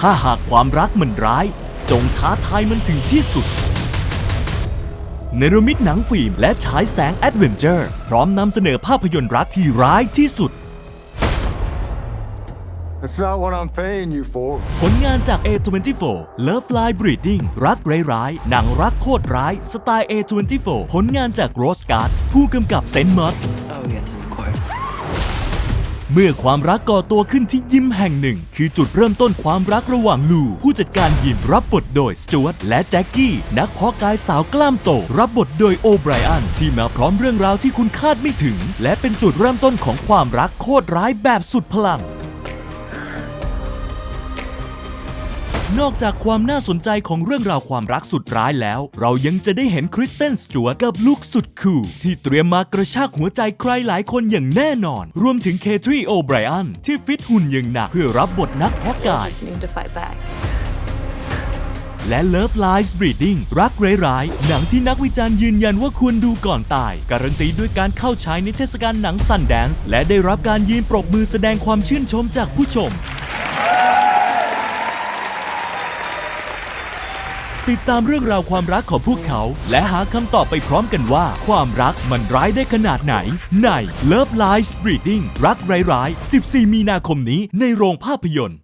ถ้าหากความรักมันร้าย จงท้าทายมันถึงที่สุด เนรมิตหนังฟิล์มและฉายแสงแอดเวนเจอร์ พร้อมนำเสนอภาพยนตร์รักที่ร้ายที่สุด That's not what I'm paying you for. ผลงานจาก A24 Love Line Breeding รักร้ายๆหนังรักโคตรร้าย สไตล์ A24 ผลงานจาก Rose Guard ผู้กำกับเซนต์มอส เมื่อความรักก่อตัวขึ้นที่ยิมแห่งหนึ่ง คือจุดเริ่มต้นความรักระหว่างลู ผู้จัดการยิมรับบทโดยสจวตและแจ็คกี้ นักเพาะกายสาวกล้ามโต รับบทโดยโอไบรอัน ที่มาพร้อมเรื่องราวที่คุณคาดไม่ถึง และเป็นจุดเริ่มต้นของความรักโคตรร้ายแบบสุดพลัง นอกจากความน่าสนใจของเรื่องราวความรักสุดร้ายแล้ว เรายังจะได้เห็นคริสเตนสจวตกับลูกสุดคูลที่เตรียมมากระชากหัวใจใครหลายคนอย่างแน่นอน รวมถึงเคทรีโอไบรอันที่ฟิตหุ่นอย่างหนักเพื่อรับบทนักเพาะกาย และ Love Lies Breeding รักร้ายๆหนังที่นักวิจารณ์ยืนยันว่าควรดูก่อนตาย การันตีด้วยการเข้าฉายในเทศกาลหนังซันแดนซ์และได้รับการยืนปรบมือแสดงความชื่นชมจากผู้ชม ติดตามเรื่องราวความรักของพวกเขา และหาคำตอบไปพร้อมกันว่า ความรักมันร้ายได้ขนาดไหน ใน Love Lies Breeding รักร้ายๆ 14 มีนาคมนี้ในโรงภาพยนตร์